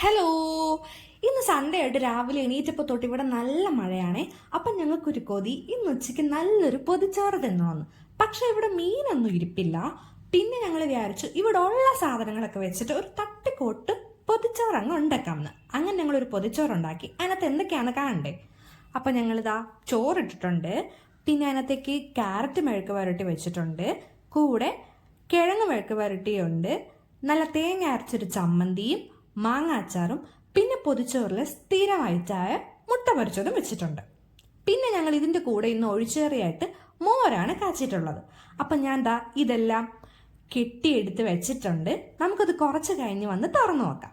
Hello ഇന്ന് Sunday ആയിട്ട് രാവിലെ എണീറ്റപ്പോൾ തൊട്ട് ഇവിടെ നല്ല മഴയാണേ. അപ്പം ഞങ്ങൾക്കൊരു കൊതി. ഇന്ന് ഉച്ചയ്ക്ക് നല്ലൊരു പൊതിച്ചോറ് തിന്നോന്ന് പക്ഷേ ഇവിടെ മീനൊന്നും ഇരിപ്പില്ല. പിന്നെ ഞങ്ങൾ വിചാരിച്ചു ഇവിടെ ഉള്ള സാധനങ്ങളൊക്കെ വെച്ചിട്ട് ഒരു തട്ടിക്കോട്ട് പൊതിച്ചോറ് അങ്ങ് ഉണ്ടാക്കാമെന്ന്. അങ്ങനെ ഞങ്ങളൊരു ഒരു പൊതിച്ചോറ് ഉണ്ടാക്കി. അതിനകത്ത് എന്തൊക്കെയാണ് കാണണ്ടേ? അപ്പം ഞങ്ങളിതാ ചോറിട്ടിട്ടുണ്ട്. പിന്നെ അതിനകത്തേക്ക് ക്യാരറ്റ് മെഴുക്ക് വരട്ടി വെച്ചിട്ടുണ്ട്. കൂടെ കിഴങ്ങ് മെഴുക്ക് വരട്ടിയുണ്ട്. നല്ല തേങ്ങ അരച്ചൊരു ചമ്മന്തിയും മാങ്ങ അച്ചാറും പിന്നെ പൊതിച്ചോറിൽ സ്ഥിരമായിട്ടായ മുട്ട പൊരിച്ചതും വെച്ചിട്ടുണ്ട്. പിന്നെ ഞങ്ങൾ ഇതിന്റെ കൂടെ ഇന്ന് ഒഴിച്ചേറിയായിട്ട് മോരാണ് കാച്ചിട്ടുള്ളത് അപ്പം ഞാൻ ദാ ഇതെല്ലാം കെട്ടിയെടുത്ത് വെച്ചിട്ടുണ്ട്. നമുക്കത് കുറച്ച് കഴിഞ്ഞ് വന്ന് തുറന്നു നോക്കാം.